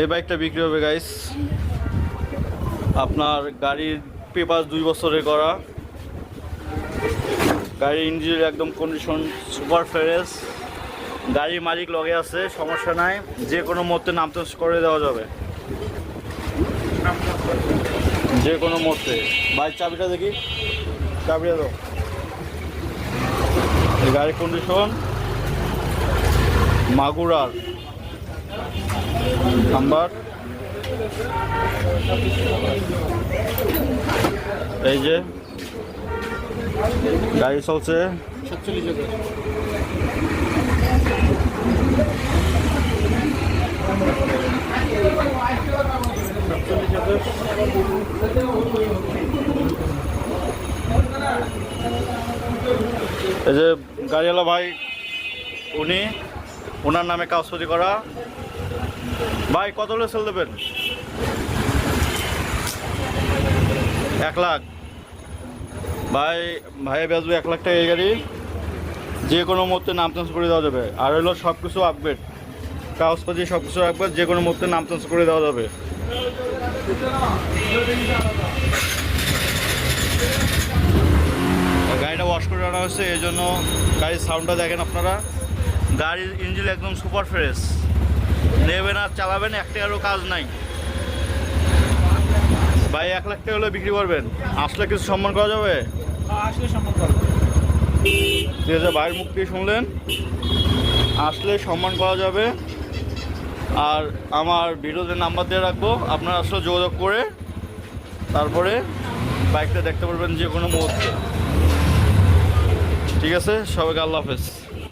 এই বাইকটা বিক্রি হবে গাইস আপনার গাড়ির পেপার দুই বছরে করা। গাড়ির ইঞ্জিন একদম কন্ডিশন সুপার ফ্রেশ গাড়ির মালিক লগে আছে, সমস্যা নাই। যে কোনো মুহূর্তে নামতে করে দেওয়া যাবে। যে কোনো মুহূর্তে। বাইক চাবিটা দেখি। চাবিটা দাও। গাড়ির কন্ডিশন মাগুরার। নাম্বার। এই যে গাড়ি চলছে। এই যে গাড়িওয়ালা ভাই উনি ওনার নামে কাগজপতি করা। ভাই, কত হলে সেল দেবেন? এক লাখ। ভাই ভাই বেচবে এক লাখ টাকা এই গাড়ি। যে কোনো মুহূর্তে নাম চেঞ্জ করে দেওয়া যাবে। আর হলো সব কিছু আপডেট কাগজপাতি সব কিছু আপডেট যে কোনো মুহূর্তে নাম চেঞ্জ করে দেওয়া যাবে। গাড়িটা ওয়াশ করে আনা হয়েছে, এই জন্য গাড়ির সাউন্ডটা দেখেন আপনারা। গাড়ির ইঞ্জিন একদম সুপার ফ্রেশ নেবেন আর চালাবেন একটা আরও কাজ নাই। ভাই এক লাখ টাকা হলে বিক্রি করবেন। আসলে কিছু সম্মান করা যাবে? আসলে সম্মান করব ঠিক আছে ভাইয়ের মুখ দিয়ে শুনলেন। আসলে সম্মান করা যাবে। আর আমার ভিডিওতে নাম্বার দিয়ে রাখব। আপনারা আসলে যোগাযোগ করে তারপরে বাইকটা দেখতে পারবেন যে কোনো মুহূর্তে। ঠিক আছে সবাইকে আল্লাহ হাফেজ।